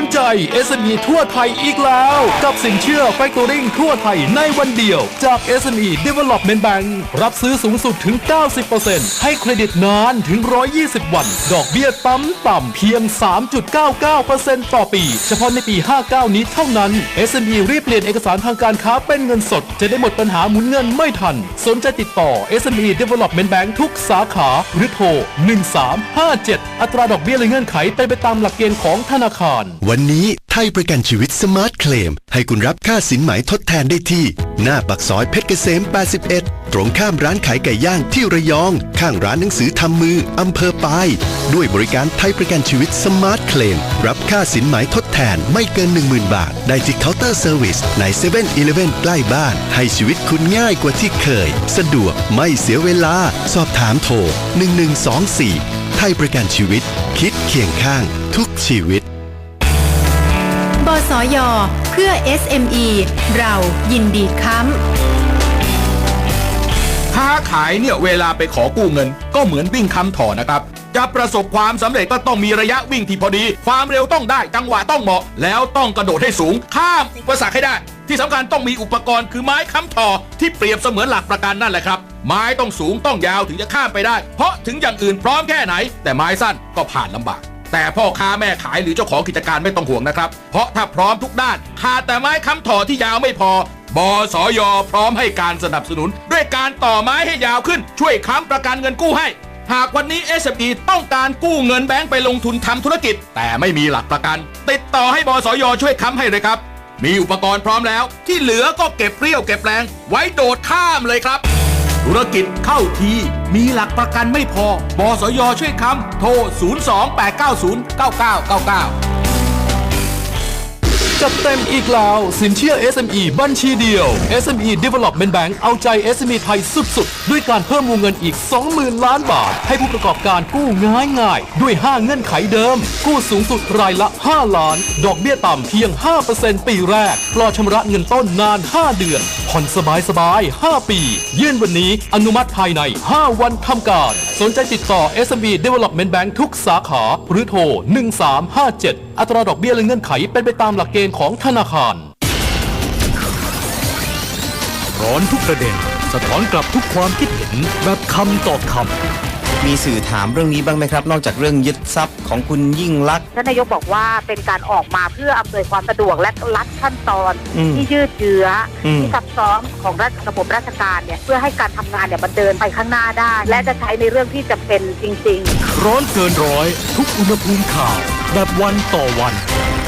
นใจ SME ทั่วไทยอีกแล้ว กับสินเชื่อ Factoring ทั่วไทยในวันเดียว จาก SME Development Bank รับซื้อสูงสุดถึง 90%ให้เครดิตนานถึง 120 วัน ดอกเบี้ยต่ำต่ำเพียง 3.99%ต่อปี เฉพาะในปี 59 นี้เท่านั้น SME รีบเปลี่ยนเอกสารทางการค้าเป็นเงินสด จะได้หมดปัญหาหมุนเงินไม่ทัน สนใจติดต่อ SME Development Bank ทุกสาขาหรือโทร 1357 อัตราดอกเบี้ยและเงื่อนไขเป็นไปตามหลักเกณฑ์ของธนาคารวันนี้ไทยประกันชีวิตสมาร์ทเคลม ให้คุณรับค่าสินไหมทดแทนได้ที่ หน้าปักซอยเพชรเกษม 81 ตรงข้ามร้านขายไก่ย่างที่ระยอง ข้างร้านหนังสือทำมืออำเภอปาย ด้วยบริการไทยประกันชีวิตสมาร์ทเคลม รับค่าสินไหมทดแทนไม่เกิน 10,000 บาท ได้ที่เคาน์เตอร์เซอร์วิสใน7 e เ e ่ e อใกล้บ้าน ให้ชีวิตคุณง่ายกว่าที่เคย สะดวกไม่เสียเวลา สอบถามโทร 1124 ไทยประกันชีวิต คิดเคียงข้าง ทุกชีวิต ยเพื่อ SME เรายินดีค้ำค้าขายเนี่ยเวลาไปขอกู้เงิน ก็เหมือนวิ่งค้ำถอนะครับ จะประสบความสำเร็จก็ต้องมีระยะวิ่งที่พอดี ความเร็วต้องได้จังหวะต้องเหมาะ แล้วต้องกระโดดให้สูง ข้ามอุปสรรคให้ได้ ที่สำคัญต้องมีอุปกรณ์คือไม้ค้ำถอที่เปรียบเสมือนหลักประกันนั่นแหละครับไม้ต้องสูงต้องยาวถึงจะข้ามไปได้ เพราะถึงอย่างอื่นพร้อมแค่ไหน แต่ไม้สั้นก็ผ่านลำบาก แต่พ่อค้าแม่ขายหรือเจ้าของกิจการไม่ต้องห่วงนะครับ เพราะถ้าพร้อมทุกด้านขาดแต่ไม้ค้ำถอที่ยาวไม่พอบสยพร้อมให้การสนับสนุน ด้วยการต่อไม้ให้ยาวขึ้น ช่วยค้ำประกันเงินกู้ให้ หากวันนี้ SME ต้องการกู้เงินแบงก์ไปลงทุนทำธุรกิจ แต่ไม่มีหลักประกัน ติดต่อให้บสยช่วยค้ำให้เลยครับ มีอุปกรณ์พร้อมแล้ว ที่เหลือก็เก็บเรี้ยวเก็บแรง ไว้โดดข้ามเลยครับ ธุรกิจเข้าที มีหลักประกันไม่พอบสยช่วยค้ำโทร 028909999 จัดเต็มอีกแล้ว สินเชื่อ SME บัญชีเดียว SME Development Bank เอาใจ SME ไทยสุดๆ ด้วยการเพิ่มวงเงินอีก 20,000 ล้านบาท ให้ผู้ประกอบการกู้ง่ายๆด้วย 5 เงื่อนไขเดิม กู้สูงสุดรายละ 5 ล้าน ดอกเบี้ยต่ำเพียง 5%ปีแรกปลอชำระเงินต้นนาน 5 เดือน ผ่อนสบายๆ5ปี ยื่นวันนี้อนุมัติภายใน 5 วันทำการ สนใจติดต่อ SME Development Bank ทุกสาขา หรือโทร 1357 อัตราดอกเบี้ยและเงื่อนไขเป็นไปตามหลักเกณฑ์ของธนาคาร ร้อนทุกประเด็น สะท้อนกลับทุกความคิดเห็นแบบคำต่อคำมีสื่อถามเรื่องนี้บ้างไหมครับ นอกจากเรื่องยึดทรัพย์ของคุณยิ่งลักษณ์ ท่านนายกบอกว่าเป็นการออกมาเพื่ออำนวยความสะดวกและลัดขั้นตอนอืมที่ยืดเยื้ออม ที่ซับซ้อนของรัฐระบบราชการเนี่ยเพื่อให้การทำงานเนี่ยมันเดินไปข้างหน้าได้ และจะใช้ในเรื่องที่จะเป็นจริงๆร้อนเกินร้อย ทุกอุณหภูมิข่าว แบบวันต่อวัน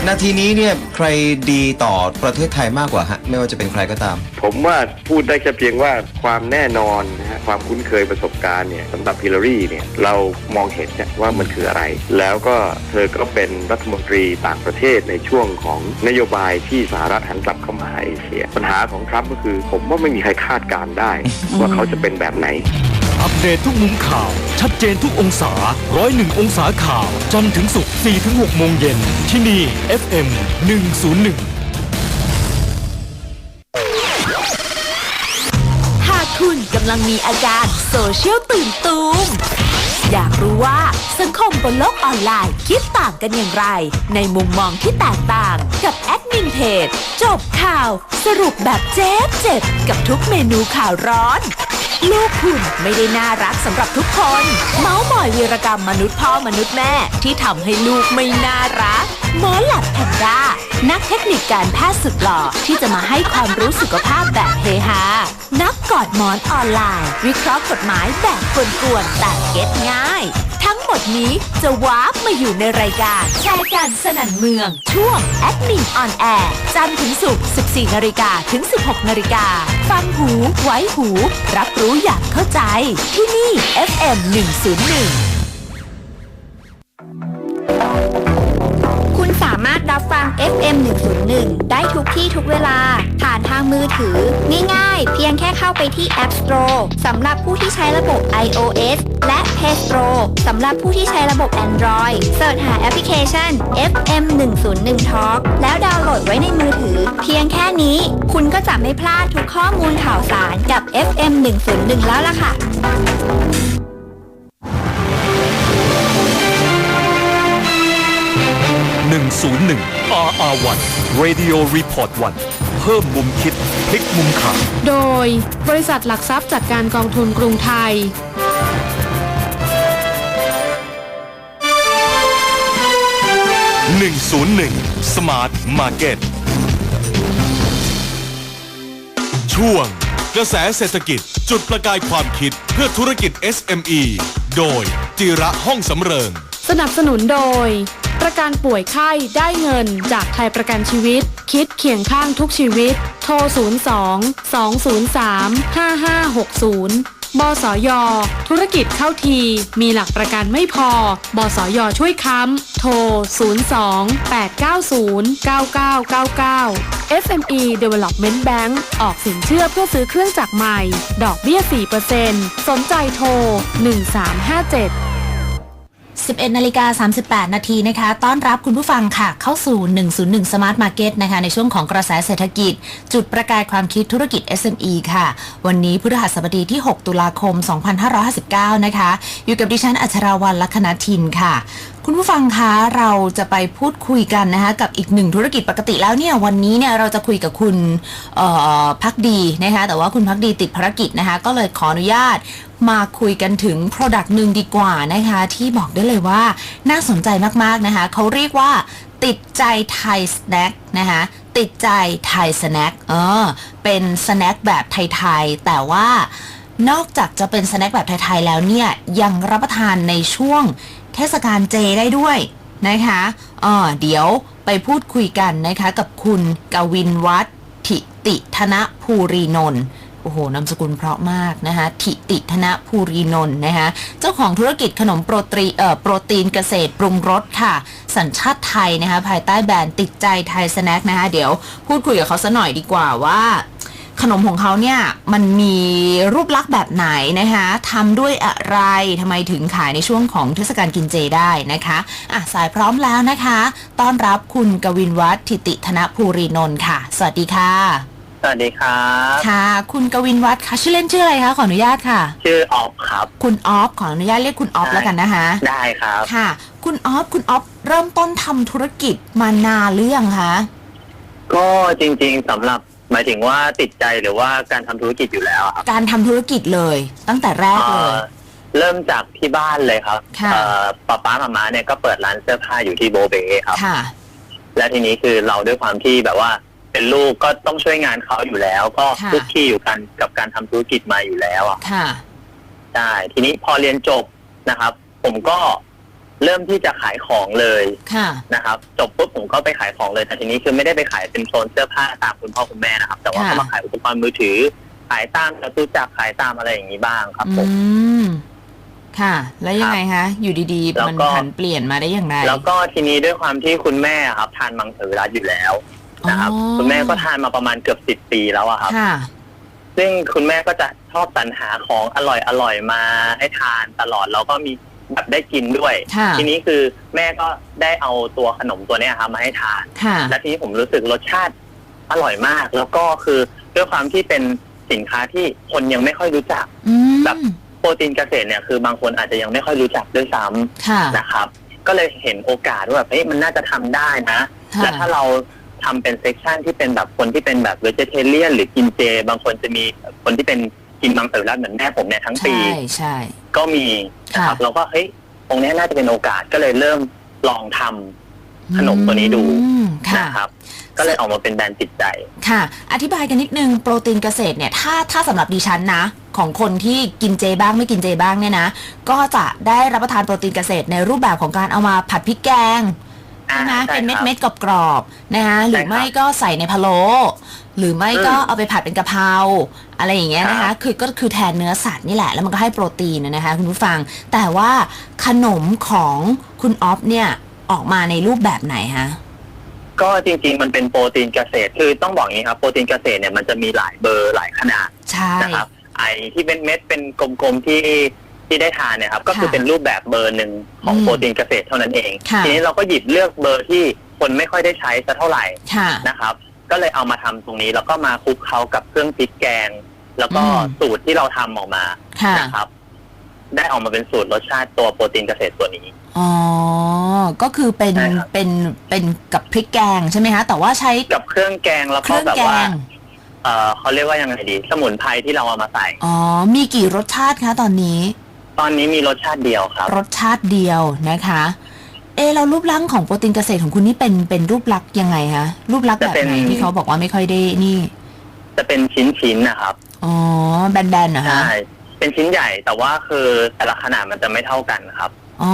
นาทีนี้เนี่ยใครดีต่อประเทศไทยมากกว่าฮะไม่ว่าจะเป็นใครก็ตาม ผมว่าพูดได้แค่เพียงว่าความแน่นอนนะฮะความคุ้นเคยประสบการณ์เนี่ยสำหรับฮิลลารีเนี่ยเรามองเห็นเนี่ยว่ามันคืออะไร แล้วก็เธอก็เป็นรัฐมนตรีต่างประเทศในช่วงของนโยบายที่สหรัฐหันกลับเข้ามาหาเอเชีย ปัญหาของทรัมป์ก็คือ ผมว่าไม่มีใครคาดการณ์ได้ ว่าเขาจะเป็นแบบไหน อัปเดตทุกมุมข่าว ชัดเจนทุกองศาร้อยหนึ่งองศาข่าว จันทร์ถึงศุกร์4ถึง6โมงเย็น ที่นี่ FM 101 หากคุณกำลังมีอาการโซเชียลตื่นตูมอยากรู้ว่าสังคมบนโลกออนไลน์คิดต่างกันอย่างไร ในมุมมองที่แตกต่างกับแอดมินเพจจบข่าว สรุปแบบเจ็บเจ็บกับทุกเมนูข่าวร้อน ลูกคุณไม่ได้น่ารักสำหรับทุกคน เมาส์มอยวีรกรรมมนุษย์พ่อมนุษย์แม่ที่ทำให้ลูกไม่น่ารักหมอหลับแพนด้านักเทคนิคการแพทย์สุดหล่อที่จะมาให้ความรู้สุขภาพแบบเฮฮานักกอดหมอนออนไลน์ วิเคราะห์กฎหมายแบบกวนๆแต่เก็ตง่าย หมดนี้จะวาร์ปมาอยู่ในรายการ แชร์กันสนั่นเมือง ช่วงแอดมินออนแอร์จันทร์ถึงศุกร์14นาฬิกาถึง 16นาฬิกาฟังหูไว้หู รับรู้อย่างเข้าใจ ที่นี่ FM 101 รับฟัง FM 101 ได้ทุกที่ทุกเวลา ผ่านทางมือถือ ง่ายๆ เพียงแค่เข้าไปที่ App Store สำหรับผู้ที่ใช้ระบบ iOS และ Play Store สำหรับผู้ที่ใช้ระบบ Android เสิร์ชหาแอปพลิเคชัน FM 101 Talk แล้วดาวน์โหลดไว้ในมือถือ เพียงแค่นี้ คุณก็จะไม่พลาดทุกข้อมูลข่าวสารกับ FM 101 แล้วล่ะค่ะ RR1 Radio Report 1 เพิ่มมุมคิดพลิกมุมข่าวโดยบริษัทหลักทรัพย์จัดการกองทุนกรุงไทย 101 Smart Market ช่วง กระแสเศรษฐกิจจุดประกายความคิดเพื่อธุรกิจ SME โดยจิระห้องสำเริง สนับสนุนโดย ประกันป่วยไข้ได้เงิน จากไทยประกันชีวิต คิดเคียงข้างทุกชีวิต โทร 02 203 5560บสย ธุรกิจเข้าที มีหลักประกันไม่พอ บสย ช่วยค้ำ โทร 02 890 9999 SME Development Bank ออกสินเชื่อเพื่อซื้อเครื่องจักรใหม่ ดอกเบี้ย 4%สนใจโทร 1357 11นาฬิกา38 นาทีนะคะ ต้อนรับคุณผู้ฟังค่ะ เข้าสู่ 101 Smart Market นะคะ ในช่วงของกระแสเศรษฐกิจ จุดประกายความคิดธุรกิจ SME ค่ะ วันนี้พฤหัสบดีที่ 6 ตุลาคม 2559 นะคะ อยู่กับดิฉันอัชราวันลัคนาทินค่ะ คุณผู้ฟังคะเราจะไปพูดคุยกันนะคะกับอีกหนึ่งธุรกิจปกติแล้วเนี่ยวันนี้เนี่ยเราจะคุยกับคุณพักดีนะคะแต่ว่าคุณพักดีติดภารกิจนะคะก็เลยขออนุญาตมาคุยกันถึง Product หนึ่งดีกว่านะคะที่บอกได้เลยว่าน่าสนใจมากๆนะคะเขาเรียกว่าติดใจไทยสแน็คนะคะติดใจไทยสแน็คเออเป็นสแน็คแบบไทยๆแต่ว่านอกจากจะเป็นสแน็คแบบไทยๆแล้วเนี่ยยังรับประทานในช่วง เทศกาลเจได้ด้วยนะคะเออเดี๋ยวไปพูดคุยกันนะคะกับคุณกวินวัฒน์ทิติธนภูรีนนท์โอ้โหนามสกุลเพราะมากนะคะทิติธนภูรีนนท์นะคะเจ้าของธุรกิจขนมโปรตีเอ่อโปรตีนเกษตรปรุงรสค่ะ สัญชาติไทยนะคะภายใต้แบรนด์ติดใจไทยสแน็คนะคะเดี๋ยวพูดคุยกับเขาซะหน่อยดีกว่าว่า ขนมของเขาเนี่ยมันมีรูปลักษณ์แบบไหนนะคะทำด้วยอะไรทำไมถึงขายในช่วงของเทศกาลกินเจได้นะคะอะสายพร้อมแล้วนะคะ ต้อนรับคุณกวินวัฒน์ทิติธนภูรีนนท์ค่ะ สวัสดีค่ะ สวัสดีครับ ค่ะ คุณกวินวัฒน์ค่ะชื่อเล่นชื่ออะไรคะขออนุญาตค่ะ ชื่อออฟครับ คุณออฟขออนุญาตเรียกคุณออฟได้ แล้วกันนะคะได้ครับ ค่ะ คุณออฟคุณออฟเริ่มต้นทำธุรกิจมานานหรือยังคะก็จริงๆสำหรับ หมายถึงว่าติดใจหรือว่าการทำธุรกิจอยู่แล้วอะครับการทำธุรกิจเลยตั้งแต่แรกเลยเอ่อเริ่มจากที่บ้านเลยครับค่ะ เอ่อป้าป้ามามาเนี่ยก็เปิดร้านเสื้อผ้าอยู่ที่โบเบครับ ค่ะ และทีนี้คือเราด้วยความที่แบบว่า เป็นลูกก็ต้องช่วยงานเขาอยู่แล้ว ก็ค่ะทุกที่อยู่กันกับการทำธุรกิจมาอยู่แล้วอะค่ะ ใช่ทีนี้พอเรียนจบนะครับ ผมก็ เริ่มที่จะขายของเลยค่ะ นะครับ จบปุ๊บผมก็ไปขายของเลยแต่ทีนี้คือไม่ได้ไปขายเป็นโซนเสื้อผ้าตามคุณพ่อคุณแม่นะครับ แต่ว่าค่ะก็มาขายอุปกรณ์มือถือ ขายตามจตุจักรขายตามอะไรอย่างนี้บ้างครับผอืมมค่ะ แล้วยังไงคะอยู่ดีแล้วๆมันก็ผันเปลี่ยนมาได้อย่างไรแล้วก็ทีนี้ด้วยความที่คุณแม่ครับ ทานมังสวิรัตอยู่แล้วนะครับอ๋อคุณแม่ก็ทานมาประมาณเกือบสิบปีแล้วอะครับค่ะซึ่งคุณแม่ก็จะชอบสรรหาของอร่อยอร่อยๆมาให้ทานตลอดแล้วก็มี แบบได้กินด้วย ค่ะทีนี้คือแม่ก็ได้เอาตัวขนมตัวเนี้ยครับมาให้ทาน ค่ะ และทีนี้ผมรู้สึกรสชาติอร่อยมาก แล้วก็คือด้วยความที่เป็นสินค้าที่คนยังไม่ค่อยรู้จัก อืม แบบ โปรตีนเกษตรเนี่ยคือบางคนอาจจะยังไม่ค่อยรู้จักด้วยซ้ค่ะำนะครับ ก็เลยเห็นโอกาสว่าแบบเฮ้ยมันน่าจะทำได้นะ ค่ะ และถ้าเราทำเป็นเซกชันที่เป็นแบบคนที่เป็นแบบเวจเทเรียนหรือกินเจ บางคนจะมีคนที่เป็นกินมังสวิรัตเหมือนแม่ผมเนี่ยทั้งปี ใช่ ใช่ ก็มี นะครับค่ะเราก็เฮ้ยตรงเนี้ยน่าจะเป็นโอกาสก็เลยเริ่มลองทำขนมตัวนี้ดูอืมค่ะนะครับ ก็เลยออกมาเป็นแบรนด์ติดใจค่ะ อธิบายกันนิดนึงโปรตีนเกษตรเนี่ยถ้าถ้าสำหรับดิฉันนะ ของคนที่กินเจบ้างไม่กินเจบ้างเนี่ยนะ ก็จะได้รับประทานโปรตีนเกษตรในรูปแบบของการเอามาผัดพริกแกงอ่า ใช่ไหมใช่เป็นเม็ดครับเม็ดๆกรอบๆนะคะหรือใช่ครับไม่ก็ใส่ในพะโล้หรือไม่ก็อืมเอาไปผัดเป็นกะเพราอะไรอย่างเงี้ยนะครัคะบคือก็คือแทนเนื้อสัตว์นี่แหละ แล้วมันก็ให้โปรตีนนะนะคะคุณผู้ฟัง แต่ว่าขนมของคุณออฟเนี่ยออกมาในรูปแบบไหนคะก็จริงๆ มันเป็นโปรตีนเกษตร คือต้องบอกอย่างนี้ครับ โปรตีนเกษตรเนี่ยมันจะมีหลายเบอร์หลายขนาดใช่นะครับ ไอที่เป็นเม็ดเป็นกลมๆที่ ที่ได้ทานเนี่ยครับ ก็คือค่ะเป็นรูปแบบเบอร์หนึ่งของอืมโปรตีนเกษตรเท่านั้นเอง ค่ะ ทีนี้เราก็หยิบเลือกเบอร์ที่คนไม่ค่อยได้ใช้สักเท่าไหร่ค่ะ นะครับ ก็เลยเอามาทำตรงนี้แล้วก็มาคลุกเคล้ากับเครื่องพริกแกง แล้วก็อืม สูตรที่เราทำออกมาค่ะ นะครับ ได้ออกมาเป็นสูตรรสชาติตัวโปรตีนเกษตรตัวนี้ อ๋อ ก็คือเป็นใช่ครับ เป็นเป็นกับพริกแกงใช่ไหมคะ แต่ว่าใช้กับเครื่องแกงแล้วเคก็รื่องแบบแกว่า ง เออเขาเรียกว่ายังไงดี สมุนไพรที่เราเอามาใส่ อ๋อ มีกี่รสชาติคะตอนนี้ ตอนนี้มีรสชาติเดียวครับ รสชาติเดียวนะคะ เอะแล้วรูปลักษณ์ของโปรตีนเกษตรของคุณนี่เป็นเป็นรูปลักษณ์ยังไงคะรูปลักษณ์แบบจะเป็น ไหนที่เขาบอกว่าไม่ค่อยได้นี่จะเป็นชิ้นๆนะครับอ๋อแบนๆเหรอคะใช่เป็นชิ้นใหญ่แต่ว่าคือแต่ละขนาดมันจะไม่เท่ากันครับอ๋อ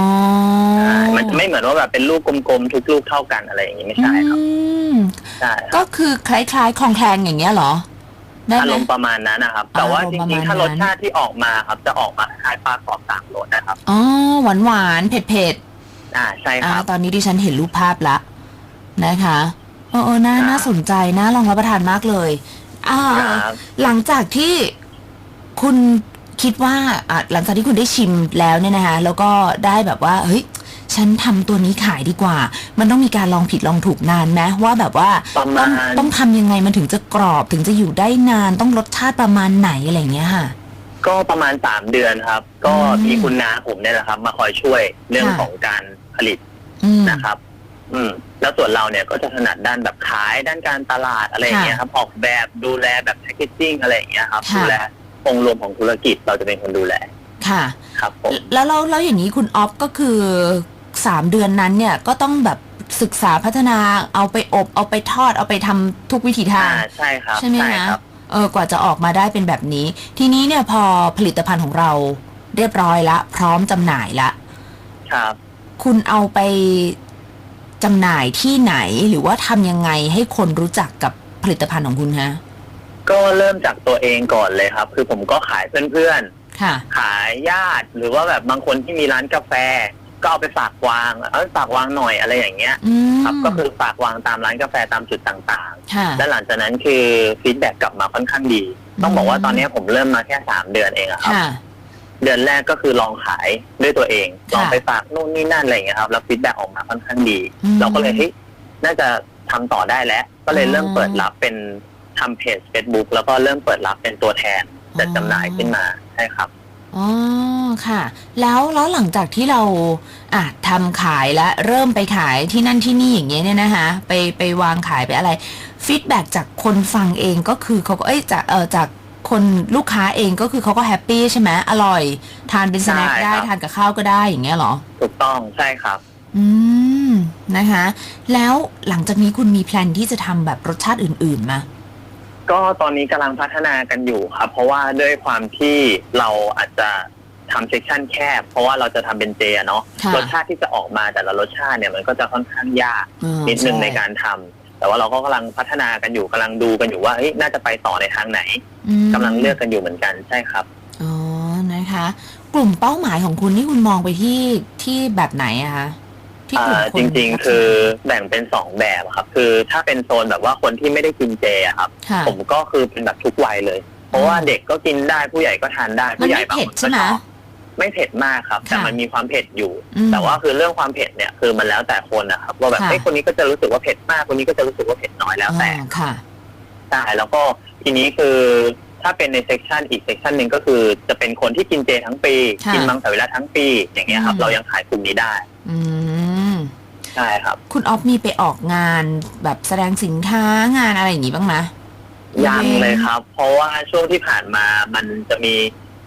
ใช่มันจะไม่เหมือนว่าแบบเป็นลูกกลมๆทุกลูกเท่ากันอะไรอย่างนี้ไม่ใช่ครับอืมใช่ครับก็คือคล้ายๆคลองแคลงอย่างเงี้ยเหรอ ได้อาไหมรมณ์ประมาณนั้นนะครับ แต่ว่าอารจมณ์ประริมาณงๆ ถ้ารสนั้น ชาติที่ออกมาครับ จะออกมาคล้ายปลากรอบสามรสนะครับ อ๋อหวานหวานๆเผ็ดเผ็ดอ่าใช่ๆคอ่ารับ ตอนนี้ดิฉันเห็นรูปภาพละนะคะเออเออน่าครับ น่าสนใจน่าลองรับประทานมากเลย อ่า ครับหลังจากที่คุณคิดว่าอะหลังจากที่คุณได้ชิมแล้วเนี่ยนะคะแล้วก็ได้แบบว่า เฮ้ย ฉันทำตัวนี้ขายดีกว่า มันต้องมีการลองผิดลองถูกนานไหมว่าแบบว่าประต้มาองณต้องทำยังไงมันถึงจะกรอบถึงจะอยู่ได้นานต้องรสชาติประมาณไหนอะไรอย่างเงี้ยค่ะ ก็ประมาณสามเดือนครับ ก็อืมมีคุณน้าผมเนี่ยแหละครับ มาคอยช่วยเรื่องค่ะ ของการผลิตอืม นะครับ อืม แล้วส่วนเราเนี่ยก็จะถนัดด้านแบบขายด้านการตลาดอะไรอย่างเงี้ยครับ ออกแบบดูแลแบบแพคเกจจิ้งอะไรอย่างเงี้ยครับค่ะ ดูแลองค์รวมของธุรกิจเราจะเป็นคนดูแลค่ะ ครับผม แล้วเราแล้วอย่างนี้คุณออฟก็คือ สามเดือนนั้นเนี่ยก็ต้องแบบศึกษาพัฒนาเอาไปอบ เอาไปทอดเอาไปทำทุกวิถีทาง อ่าใช่ครับใช่ไหมใช่นะครับ เออกว่าจะออกมาได้เป็นแบบนี้ ทีนี้เนี่ยพอผลิตภัณฑ์ของเราเรียบร้อยละ พร้อมจำหน่ายละ ครับ คุณเอาไปจำหน่ายที่ไหนหรือว่าทำยังไงให้คนรู้จักกับผลิตภัณฑ์ของคุณฮะ ก็เริ่มจากตัวเองก่อนเลยครับ คือผมก็ขายเพื่อนค่ะ ๆ ขายญาติ หรือว่าแบบบางคนที่มีร้านกาแฟ ก็เอาไปฝากวางเออฝากวางหน่อยอะไรอย่างเงี้ย อืม ครับก็คือฝากวางตามร้านกาแฟตามจุดต่างค่ะ ๆ และหลังจากนั้นคือฟีดแบ็กกลับมาค่อนข้างดี ต้องบอกว่าตอนนี้ผมเริ่มมาแค่สามเดือนเองอะครับ ค่ะ เดือนแรกก็คือลองขายด้วยตัวเอง ค่ะลองไปฝากนู่นนี่นั่นอะไรอย่างเงี้ยครับแล้วฟีดแบ็กออกมาค่อนข้างดี อืมเราก็เลยเฮ้ยน่าจะทำต่อได้แล้ว ก็เลยเริ่มอ๋อ เปิดรับเป็นทำเพจ Facebook แล้วก็เริ่มเปิดรับเป็นตัวแทนจัดจำหน่ายขึ้นมาใช่ครับ อ๋อค่ะ แล้วแล้วหลังจากที่เราอะทำขายแล้วเริ่มไปขายที่นั่นที่นี่อย่างเงี้ยเนี่ยนะคะ ไปไปวางขายไปอะไรฟีดแบ็จากคนฟังเองก็คือเขาก็เอ้ยจากเออจากคนลูกค้าเองก็คือเขาก็แฮปปี้ใช่ไหมอร่อย ทานเป็นสแน็คใช่ได้ครับทานกับข้าวก็ได้อย่างเงี้ยเหรอ ถูกต้องใช่ครับ อืมนะคะ แล้วหลังจากนี้คุณมีแพลนที่จะทำแบบรสชาติอื่นๆมา ก็ตอนนี้กำลังพัฒนากันอยู่ครับ เพราะว่าด้วยความที่เราอาจจะทำเซกชันแคบ เพราะว่าเราจะทำเป็นเจอะเนาะค่ะรสชาติที่จะออกมาแต่ละรสชาติเนี่ยมันก็จะค่อนข้างยากอ๋อนิดนึงช่ ในการทำแต่ว่าเราก็กำลังพัฒนากันอยู่กำลังดูกันอยู่ว่าเฮ้ยน่าจะไปต่อในทางไหนอืมกำลังเลือกกันอยู่เหมือนกันใช่ครับ อ๋อนะคะ กลุ่มเป้าหมายของคุณนี่คุณมองไปที่ที่แบบไหนอะคะ ที่กลุ่มอ่าคนจริง ๆ คือแบ่งเป็นสองแบบครับ คือถ้าเป็นโซนแบบว่าคนที่ไม่ได้กินเจอะครับ ค่ะผมก็คือเป็นแบบทุกวัยเลย เพราะว่าเด็กก็กินได้ผู้ใหญ่ก็ทานได้มันผู้ใหญ่ไม่บางเผ็ดคนก็ใช่ไหม ชอบไม่เผ็ดมากครับ แต่ค่ะมันมีความเผ็ดอยู่ อืมแต่ว่าคือเรื่องความเผ็ดเนี่ยคือมันแล้วแต่คนนะครับว่าแบบค่ะเฮ้ยคนนี้ก็จะรู้สึกว่าเผ็ดมากคนนี้ก็จะรู้สึกว่าเผ็ดน้อยแล้วแต่อ๋อค่ะ ใช่แล้วก็ทีนี้คือถ้าเป็นในเซกชันอีกเซกชันหนึ่งก็คือจะเป็นคนที่กินเจทั้งปี ค่ะกินมังสวิรัตทั้งปี อย่างเงี้ยครับอืมเรายังขายกลุ่มนี้ได้ อืม ใช่ครับ คุณออฟมีไปออกงานแบบแสดงสินค้างานอะไรอย่างนี้บ้างไหมยังเลยครับ เพราะว่าช่วงที่ผ่านมามันจะมี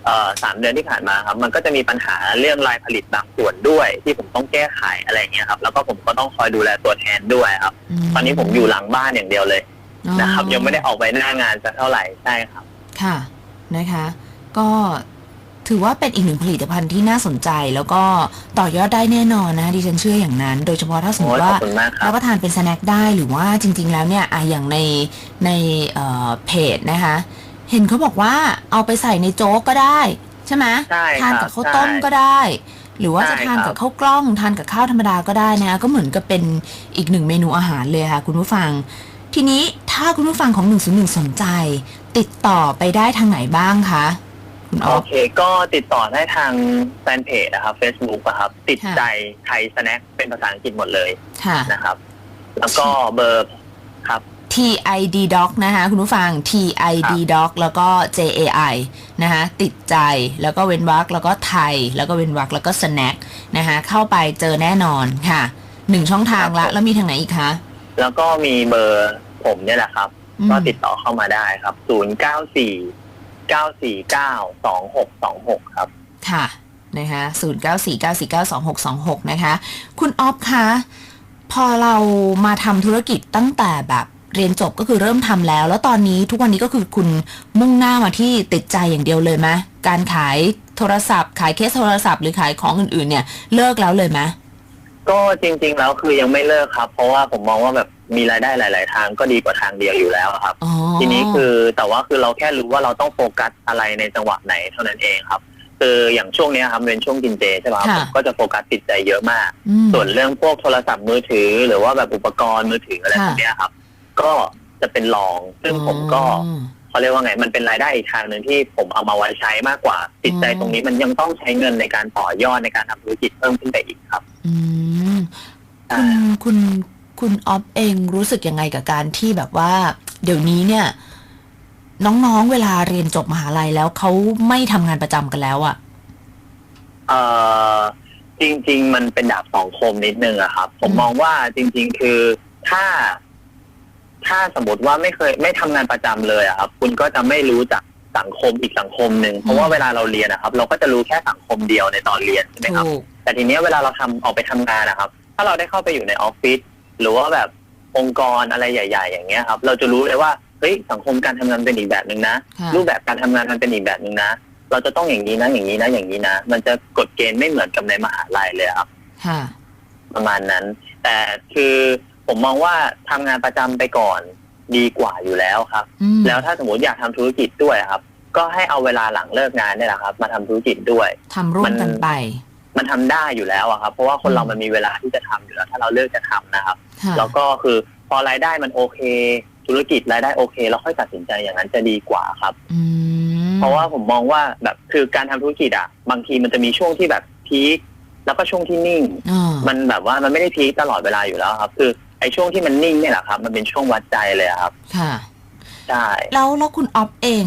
เอ่อสามเดือนที่ผ่านมาครับ มันก็จะมีปัญหาเรื่องรายผลิตบางส่วนด้วย ที่ผมต้องแก้ไขอะไรอย่างเงี้ยครับ แล้วก็ผมก็ต้องคอยดูแลตัวแทนด้วยครับ มตอนนี้ผมอยู่หลังบ้านอย่างเดียวเลยอ๋อนะครับ ยังไม่ได้ออกไปหน้างานสักเท่าไหร่ใช่ครับ ค่ะนะคะ ก็ ถือว่าเป็นอีกหนึ่งผลิตภัณฑ์ที่น่าสนใจ แล้วก็ต่อยอดได้แน่นอนนะดิฉันเชื่ออย่างนั้น โดยเฉพาะถ้าสมมติโอ้ยว่าขอบคุณมากครับรับประทานเป็นสแน็คได้หรือว่าจริง ๆ แล้วเนี่ยอะอย่างในในเอ่อเพจนะคะ เห็นเขาบอกว่าเอาไปใส่ในโจ๊กก็ได้ ใช่ไหมใช่ครับทานกับข้าวใช่ต้มก็ได้หรือว่าจะใช่ทานครักับบข้าวกล้องทานกับข้าวธรรมดาก็ได้นะก็เหมือนกับเป็นอีกหนึ่งเมนูอาหารเลยค่ะ คุณผู้ฟัง ทีนี้ถ้าคุณผู้ฟังของ 101 สนใจ ติดต่อไปได้ทางไหนบ้างคะ คุณอโออฟ เค ก็ติดต่อได้ทางแฟนเพจนะครับ Facebook อะครับ ติดค่ะใจไทยสแน็คเป็นภาษาอังกฤษหมดเลยค่ะ นะครับ แล้วก็เบอร์ครับ TID Doc นะคะคุณผู้ฟัง TID Doc แล้วก็ JAI นะคะติดใจแล้วก็เว้นวรรคแล้วก็ไทย แล้วก็เว้นวรรคแล้วก็ snack นะคะเข้าไปเจอแน่นอนค่ะหนึ่งช่องทางละแล้วมีทางไหนอีกคะแล้วก็มีเบอร์ผมเนี่ยแหละครับ อืมก็ติดต่อเข้ามาได้ครับ 0 9 4 9 4 9 2 6 2 6 ครับ ค่ะนะคะ0949492626 นะคะ คุณออฟคะพอเรามาทำธุรกิจตั้งแต่แบบเรียนจบก็คือเริ่มทำแล้ว แล้วตอนนี้ทุกวันนี้ก็คือคุณมุ่งหน้ามาที่ติดใจอย่างเดียวเลยไหมการขายโทรศัพท์ ขายเคสโทรศัพท์หรือขายของอื่นๆ เนี่ยเลิกแล้วเลยไหม ก็จริง ๆ แล้วคือยังไม่เลิกครับ เพราะว่าผมมองว่าแบบมีรายได้หลาย ๆ ทางก็ดีกว่าทางเดียวอยู่แล้วครับ อ๋อทีนี้คือแต่ว่าคือเราแค่รู้ว่าเราต้องโฟกัสอะไรในจังหวะไหนเท่านั้นเองครับ คืออย่างช่วงเนี้ยครับเป็นช่วงกินเจใช่ไหมครับค่ะ ผมก็จะโฟกัสติดใจเยอะมาก อืม ส่วนเรื่องพวกโทรศัพท์มือถือ หรือว่าแบบอุปกรณ์มือถืออะไรค่ะพวกเนี้ยครับ ก็จะเป็นรองซึ่งผมก็ อ๋อ เขาเรียกว่าไง มันเป็นรายได้อีกทางหนึ่งที่ผมเอามาไว้ใช้มากกว่าติดใจอืมตรงนี้มันยังต้องใช้เงินในการต่อยอดในการทำธุรกิจเพิ่มขึ้นไปอีกครับ อืมคุณคุณคุณออฟเองรู้สึกยังไงกับการที่แบบว่า เดี๋ยวนี้เนี่ย น้องๆเวลาเรียนจบมหาลัยแล้วเขาไม่ทำงานประจำกันแล้วอะเอ่อจริง ๆ มันเป็นดาบสองคมนิดนึงอะครับ ผมมองว่าจริง ๆ คือถ้า ถ้าสมมติว่าไม่เคยไม่ทำงานประจำเลยอะครับ คุณก็จะไม่รู้จักสังคมอีกสังคมหนึ่งเพราะว่าเวลาเราเรียนอะครับ เราก็จะรู้แค่สังคมเดียวในตอนเรียนใช่ไหมครับ ถูก แต่ทีเนี้ยเวลาเราทำออกไปทำงานนะครับ ถ้าเราได้เข้าไปอยู่ในออฟฟิศหรือว่าแบบองค์กรอะไรใหญ่ ๆ อย่างเงี้ยครับ เราจะรู้เลยว่าเฮ้ยสังคมการทำงานเป็นอีกแบบหนึ่งนะ ค่ะ รูปแบบการทำงานมันเป็นอีกแบบหนึ่งนะ เราจะต้องอย่างนี้นะอย่างนี้นะอย่างนี้นะ มันจะกฎเกณฑ์ไม่เหมือนกับในมหาลัยเลยครับ ค่ะ ประมาณนั้น แต่คือ ผมมองว่าทำงานประจำไปก่อนดีกว่าอยู่แล้วครับ อืมแล้วถ้าสมมติอยากทำธุรกิจด้วยครับ ก็ให้เอาเวลาหลังเลิกงานเนี่ยแหละครับ มาทำธุรกิจด้วย ทำร่วมกันไป มันทำได้อยู่แล้วอะครับ เพราะว่าคนเรามันมีเวลาที่จะทำอยู่แล้ว ถ้าเราเลือกจะทำนะครับ ค่ะ แล้วก็คือพอรายได้มันโอเค ธุรกิจรายได้โอเคเราค่อยตัดสินใจอย่างนั้นจะดีกว่าครับ อืมเพราะว่าผมมองว่าแบบคือการทำธุรกิจอะบางทีมันจะมีช่วงที่แบบพีคแล้วก็ช่วงที่นิ่ง อ่ามันแบบว่ามันไม่ได้พีคตลอดเวลาอยู่แล้วครับ คือไอ้ช่วงที่มันนิ่งเนี่ยแหละครับ มันเป็นช่วงวัดใจเลยอะครับ ค่ะ ใช่ แล้วแล้วคุณออฟเอง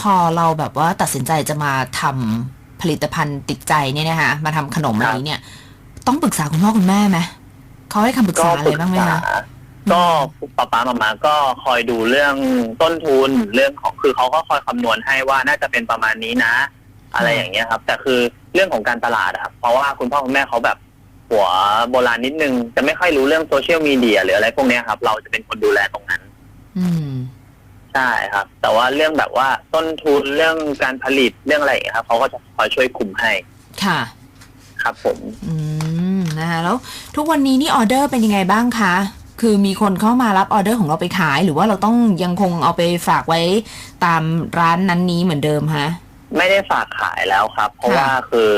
พอเราแบบว่าตัดสินใจจะมาทำผลิตภัณฑ์ติดใจเนี่ยนะคะมาทำขนมอะไรเนี่ย ต้องปรึกษาคุณพ่อคุณแม่ไหมเขาให้คำปรึกก็ษาอะปไรรึกบ้างไหมษาคะ ก็ป้าป้ามามาก็คอยดูเรื่องต้นทุนเรื่องของคือเขาก็คอยคำนวณให้ว่าน่าจะเป็นประมาณนี้นะ อะไรอย่างเงี้ยครับ แต่คือเรื่องของการตลาดอะครับเพราะว่าคุณพ่อคุณแม่เขาแบบ หัวโบราณนิดนึง จะไม่ค่อยรู้เรื่องโซเชียลมีเดียหรืออะไรพวกเนี้ยครับ เราจะเป็นคนดูแลตรงนั้น อืม ใช่ครับ แต่ว่าเรื่องแบบว่าต้นทุนเรื่องการผลิตเรื่องอะไรอย่างเงี้ยครับเขาก็จะคอยช่วยคุมให้ค่ะ ครับ ผม อืมนะคะแล้วทุกวันนี้นี่ออเดอร์เป็นยังไงบ้างคะ คือมีคนเข้ามารับออเดอร์ของเราไปขาย หรือว่าเราต้องยังคงเอาไปฝากไว้ตามร้านนั้นนี้เหมือนเดิมฮะ ไม่ได้ฝากขายแล้วครับ เพราะค่ะ ว่าคือ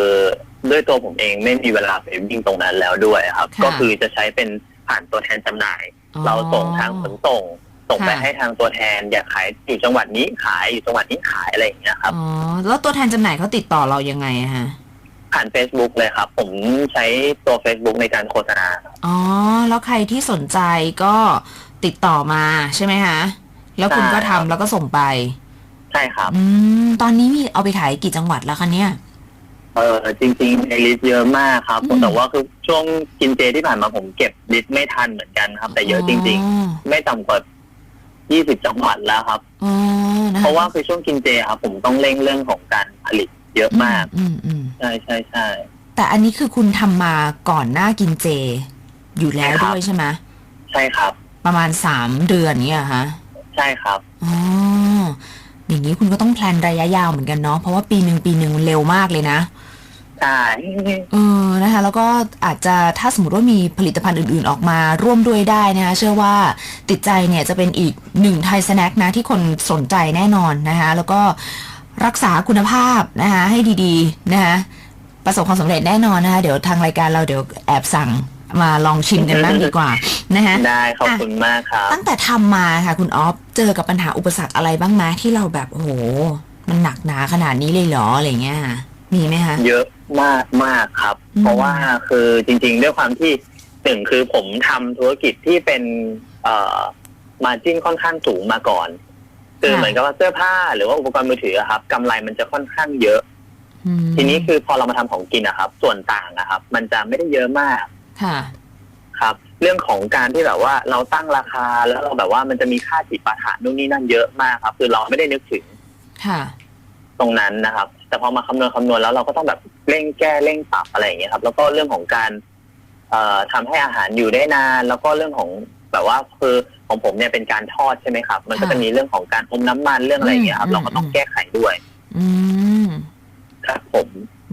ด้วยตัวผมเองไม่มีเวลาไปวิ่งตรงนั้นแล้วด้วยครับ ค่ะก็คือจะใช้เป็นผ่านตัวแทนจำหน่าย อ๋อเราส่งทางขนส่ง ส่งไปค่ะ ให้ทางตัวแทนอยากขายอยู่จังหวัดนี้ขายอยู่จังหวัดนี้ขายอะไรอย่างเงี้ยครับ อ๋อแล้วตัวแทนจำหน่ายเขาติดต่อเรายังไงอะฮะผ่าน Facebook เลยครับ ผมใช้ตัว Facebook ในการโฆษณา อ๋อแล้วใครที่สนใจก็ติดต่อมาใช่ไหมคะแล้วคุณใช่ ก็ทำแล้วก็ส่งไป ใช่ครับ อืมตอนนี้มีเอาไปขายกี่จังหวัดแล้วคะเนี่ย เออจริงๆในลิสต์เยอะมากครับ อืม แต่ว่าคือช่วงกินเจที่ผ่านมาผมเก็บลิสต์ไม่ทันเหมือนกันครับ แต่เยอะจริง ๆ ไม่ต่ำกว่า 20 จังหวัดแล้วครับอ๋อนะคะเพราะว่าคือช่วงกินเจครับผมต้องเร่งเรื่องของการผลิตเยอะมาก อืมอืม ใช่ใช่ใช่ แต่อันนี้คือคุณทำมาก่อนหน้ากินเจ อยู่แล้วใช่ครับ ด้วยใช่ไหมใช่ครับ ประมาณสามเดือนเนี่ยเหรอคะใช่ครับ อ๋ออย่างนี้คุณก็ต้องแพลนระยะยาวเหมือนกันเนาะเพราะว่าปีหนึ่งปีหนึ่งมันเร็วมากเลยนะ ใช่เออนะคะ แล้วก็อาจจะถ้าสมมติว่ามีผลิตภัณฑ์อื่นๆออกมาร่วมด้วยได้นะคะเชื่อว่าติดใจเนี่ยจะเป็นอีกหนึ่งไทยสแน็คนะที่คนสนใจแน่นอนนะคะ แล้วก็รักษาคุณภาพนะคะให้ดีๆนะคะประสบความสำเร็จแน่นอนนะคะ เดี๋ยวทางรายการเราเดี๋ยวแอบสั่งมาลองชิมกันบ้างดีกว่านะคะได้ขอบคุณมากครับตั้งแต่ทำมาค่ะคุณออฟเจอกับปัญหาอุปสรรคอะไรบ้างไหมที่เราแบบโอ้โหมันหนักหนาขนาดนี้เลยเหรออะไรเงี้ยค่ะ มีไหมคะเยอะมากมากครับอืมเพราะว่าคือจริง ๆ ด้วยความที่หนึ่งคือผมทำธุรกิจที่เป็นเอ่อมาจิ้นค่อนข้างสูงมาก่อนคือเหมือนกับว่าเสื้อผ้าหรือว่าอุปกรณ์มือถืออะครับกำไรมันจะค่อนข้างเยอะอืมทีนี้คือพอเรามาทำของกินนะครับ ส่วนต่างนะครับ มันจะไม่ได้เยอะมากค่ะครับ เรื่องของการที่แบบว่าเราตั้งราคาแล้วเราแบบว่ามันจะมีค่าจิปาถะนู่นนี่นั่นเยอะมากครับ คือเราไม่ได้นึกถึงค่ะ ตรงนั้นนะครับ แต่พอมาคำนวณคำนวณแล้วเราก็ต้องแบบเร่งแก้เร่งปรับอะไรอย่างเงี้ยครับ แล้วก็เรื่องของการ เอ่อทำให้อาหารอยู่ได้นาน แล้วก็เรื่องของแบบว่าคือของผมเนี่ยเป็นการทอดใช่ไหมครับ มันก็จะมีเรื่องของการอมน้ำมันเรื่องอะไรอย่างเงี้ยครับอืมเราก็ต้องแก้ไขด้วยอืมครับผม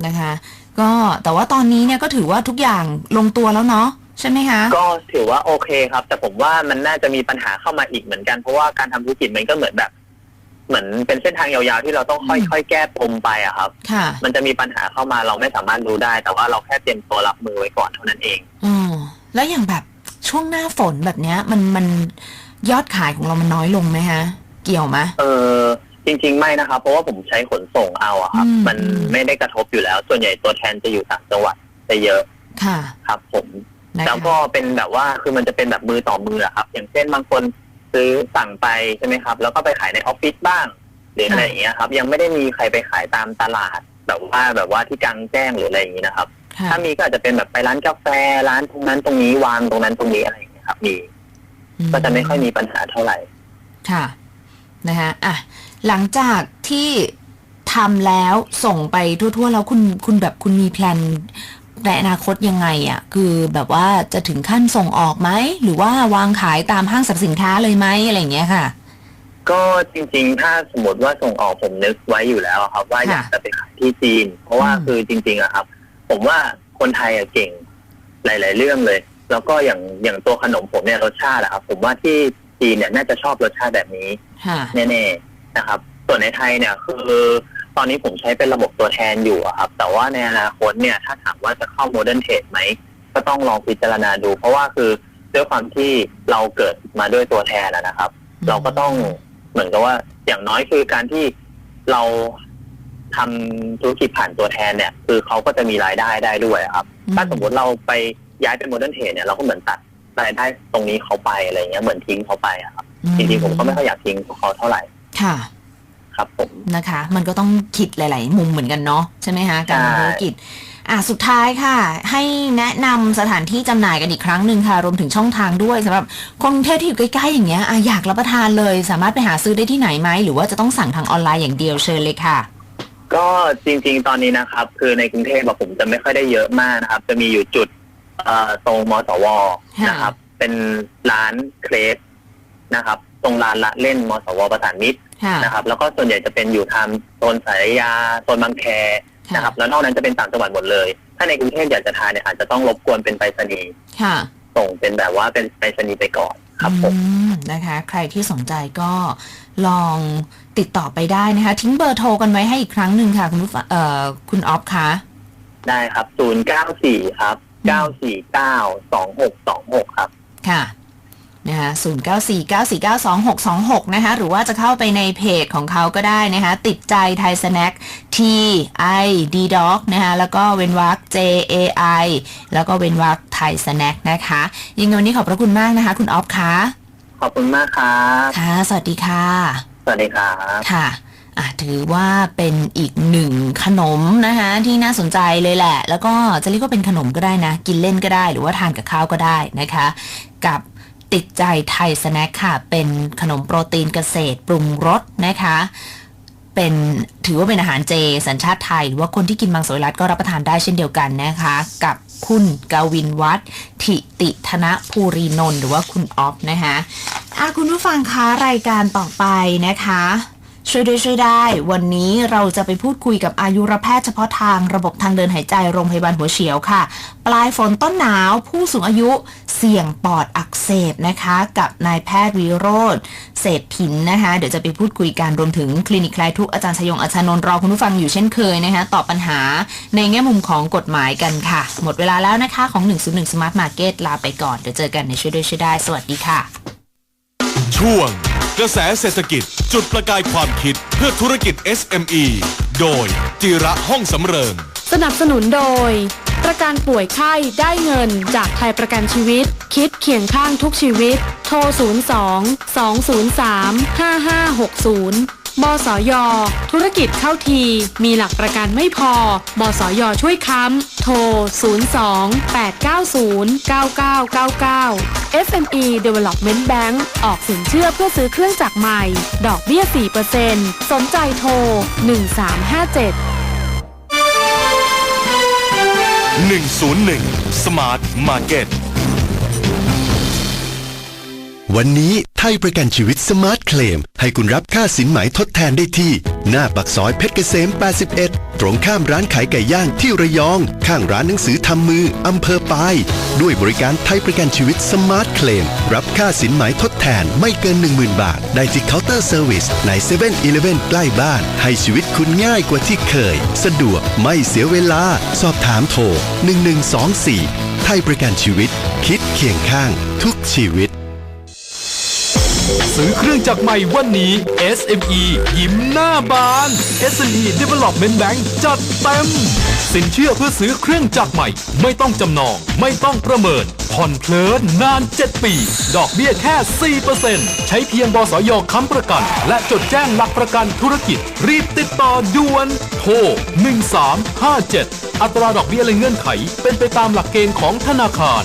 นะคะ ก็แต่ว่าตอนนี้เนี่ยก็ถือว่าทุกอย่างลงตัวแล้วเนาะใช่ไหมคะ ก็ถือว่าโอเคครับ แต่ผมว่ามันน่าจะมีปัญหาเข้ามาอีกเหมือนกัน เพราะว่าการทำธุรกิจมันก็เหมือนแบบ เหมือนเป็นเส้นทางยาวๆที่เราต้องค่อยๆแก้ปมไปอะครับ ค่ะ มันจะมีปัญหาเข้ามาเราไม่สามารถรู้ได้ แต่ว่าเราแค่เตรียมตัวรับมือไว้ก่อนเท่านั้นเองอ๋อแล้วอย่างแบบช่วงหน้าฝนแบบเนี้ย มันมันยอดขายของเรามันน้อยลงไหมฮะ เกี่ยวไหม เออจริง ๆ ไม่นะครับ เพราะว่าผมใช้ขนส่งเอาอะครับ อืม มันไม่ได้กระทบอยู่แล้ว ส่วนใหญ่ตัวแทนจะอยู่ต่างจังหวัดจะเยอะค่ะครับ ผม นะคะแล้วก็เป็นแบบว่าคือมันจะเป็นแบบมือต่อมืออะครับ อย่างเช่นบางคน ซื้อสั่งไปใช่ไหมครับ แล้วก็ไปขายในออฟฟิศบ้างหรืออะไรอย่างเงี้ยครับ ยังไม่ได้มีใครไปขายตามตลาดแบบว่าแบบว่าที่กลางแจ้งหรืออะไรอย่างงี้นะครับ ค่ะถ้ามีก็อาจจะเป็นแบบไปร้านกาแฟร้านตรงนั้นตรงนี้วางตรงนั้นตรงนี้อะไรอย่างเงี้ยครับมีก็จะไม่ค่อยมีปัญหาเท่าไหร่ ค่ะนะคะอะ หลังจากที่ทำแล้วส่งไปทั่วๆ แล้วคุณคุณแบบคุณมีแพลน ในอนาคตยังไงอะ่ะคือแบบว่าจะถึงขั้นส่งออกไหม หรือว่าวางขายตามห้างสรรพสินค้าเลยไหมอะไรอย่างเงี้ยค่ะ ก็จริงๆ ถ้าสมมติว่าส่งออกผมนึกไว้อยู่แล้วอะครับ ว่าอยากจะไปขายที่จีน เพราะว่าอืมคือจริง ๆอะครับ ผมว่าคนไทยอะเก่งหลาย ๆ เรื่องเลย แล้วก็อย่างอย่างตัวขนมผมเนี่ยรสชาติอะครับผมว่าที่จีนเนี่ยน่าจะชอบรสชาติแบบนี้ค่ะแน่ๆนะครับ ส่วนในไทยเนี่ยคือ ตอนนี้ผมใช้เป็นระบบตัวแทนอยู่อะครับ แต่ว่าในอนาคตเนี่ยถ้าถามว่าจะเข้าโมเดิร์นเทรดไหม ก็ต้องลองพิจารณาดู เพราะว่าคือด้วยความที่เราเกิดมาด้วยตัวแทนอะนะครับอืมเราก็ต้องเหมือนกับว่าอย่างน้อยคือการที่เราทำธุรกิจผ่านตัวแทนเนี่ย คือเขาก็จะมีรายได้ได้ด้วยอะครับ ถ้าสมมติเราไปย้ายเป็นโมเดิร์นเทรดเนี่ยเราก็เหมือนตัดรายได้ตรงนี้เขาไปอะไรเงี้ยเหมือนทิ้งเขาไปอะครับอืมจริงๆผมก็ไม่ค่อยอยากทิ้งพวกเขาเท่าไหร่ค่ะ ครับผมนะคะ มันก็ต้องคิดหลาย ๆ มุมเหมือนกันเนาะใช่ไหมคะการทำธุรกิจอะสุดท้ายค่ะ ให้แนะนำสถานที่จำหน่ายกันอีกครั้งหนึ่งค่ะ รวมถึงช่องทางด้วยสำหรับคนกรุงเทพที่อยู่ใกล้ ๆ อย่างเงี้ยอะอยากรับประทานเลย สามารถไปหาซื้อได้ที่ไหนไหมหรือว่าจะต้องสั่งทางออนไลน์อย่างเดียวเชิญเลยค่ะ ก็จริง ๆ ตอนนี้นะครับ คือในกรุงเทพอะผมจะไม่ค่อยได้เยอะมากนะครับ จะมีอยู่จุดเอ่อตรงมสวค่ะนะครับ เป็นร้านเครปนะครับ ตรงลานละเล่นมสวประสานมิตรค่ะ นะครับ แล้วก็ส่วนใหญ่จะเป็นอยู่ทางโซนสายยาโซนบางแคนะครับ แล้วนอกนั้นจะเป็นต่างจังหวัดหมดเลย ถ้าในกรุงเทพอยากจะทานเนี่ยอาจจะต้องรบกวนเป็นไปรษณีย์ค่ะส่งเป็นแบบว่าเป็นไปรษณีย์ไปก่อนครับผมอืมนะคะ ใครที่สนใจก็ลองติดต่อไปได้นะคะ ทิ้งเบอร์โทรกันไว้ให้อีกครั้งหนึ่งค่ะ คุณผู้ฟังเอ่อคุณออฟคะได้ครับ 094 ครับ 949 2626 ครับ ค่ะ นะคะ0 9 4 9 4 9 2 6 2 6นะคะหรือว่าจะเข้าไปในเพจของเขาก็ได้นะคะ ติดใจไทยสแน็ค T I D Dog นะคะแล้วก็เวนวัก J A I แล้วก็เวนวักไทยสแน็คนะคะยังไงวันนี้ขอบพระคุณมากนะคะ คุณออฟคะขอบคุณมากครับค่ะ สวัสดีค่ะ สวัสดีครับค่ะอะถือว่าเป็นอีกหนึ่งขนมนะคะที่น่าสนใจเลยแหละ แล้วก็จะเรียกว่าเป็นขนมก็ได้นะ กินเล่นก็ได้ หรือว่าทานกับข้าวก็ได้นะคะ กับ ติดใจไทยสแน็คค่ะ เป็นขนมโปรตีนเกษตรปรุงรสนะคะเป็นถือว่าเป็นอาหารเจ สัญชาติไทย หรือว่าคนที่กินมังสวิรัตก็รับประทานได้เช่นเดียวกันนะคะ กับคุณกวินวัฒน์ทิติธนภูรีนนท์หรือว่าคุณออฟนะคะอะคุณผู้ฟังคะรายการต่อไปนะคะ ช่วยด้วยช่วยได้ วันนี้เราจะไปพูดคุยกับอายุรแพทย์เฉพาะทางระบบทางเดินหายใจโรงพยาบาลหัวเฉียวค่ะ ปลายฝนต้นหนาวผู้สูงอายุเสี่ยงปอดอักเสบนะคะ กับนายแพทย์วิโรธเศษฐินนะคะ เดี๋ยวจะไปพูดคุยกันรวมถึงคลินิกคลายทุกอาจารย์ชยงอาจารย์นนท์รอคุณผู้ฟังอยู่เช่นเคยนะคะตอบปัญหาในแง่มุมของกฎหมายกันค่ะ หมดเวลาแล้วนะคะของ 101 Smart Market ลาไปก่อนเดี๋ยวเจอกันในช่วยด้วยช่วยได้ สวัสดีค่ะ ช่วง กระแสเศรษฐกิจจุดประกายความคิดเพื่อธุรกิจ SME โดยจิระห้องสำเริง สนับสนุนโดย ประกันป่วยไข้ได้เงินจากไทยประกันชีวิต คิดเคียงข้างทุกชีวิต โทร 02 203 5560 บสย ธุรกิจเข้าที มีหลักประกันไม่พอ บสยช่วยค้ำ โทร 02 890 9999 SME Development Bank ออกสินเชื่อเพื่อซื้อเครื่องจักรใหม่ ดอกเบี้ย 4%สนใจโทร 1357 101 Smart Market วันนี้ไทยประกันชีวิตสมาร์ทเคลม ให้คุณรับค่าสินไหมทดแทนได้ที่ หน้าปักซอยเพชรเกษม 81 ตรงข้ามร้านขายไก่ย่างที่ระยอง ข้างร้านหนังสือทำมืออำเภอปาย ด้วยบริการไทยประกันชีวิตสมาร์ทเคลม รับค่าสินไหมทดแทนไม่เกิน 10,000 บาท ได้ที่เคาน์เตอร์เซอร์วิสใน7 e เ e ่ e อใกล้บ้าน ให้ชีวิตคุณง่ายกว่าที่เคย สะดวกไม่เสียเวลา สอบถามโทร 1124 ไทยประกันชีวิต คิดเคียงข้าง ทุกชีวิต ซื้อเครื่องจักรใหม่วันนี้ SME ยิ้มหน้าบาน SME Development Bank จัดเต็ม สินเชื่อเพื่อซื้อเครื่องจักรใหม่ ไม่ต้องจำนอง ไม่ต้องประเมิน ผ่อนเพลินนาน 7 ปี ดอกเบี้ยแค่ 4%ใช้เพียงบสยค้ำประกัน และจดแจ้งหลักประกันธุรกิจ รีบติดต่อด่วน โทร 1357 อัตราดอกเบี้ยและเงื่อนไข เป็นไปตามหลักเกณฑ์ของธนาคาร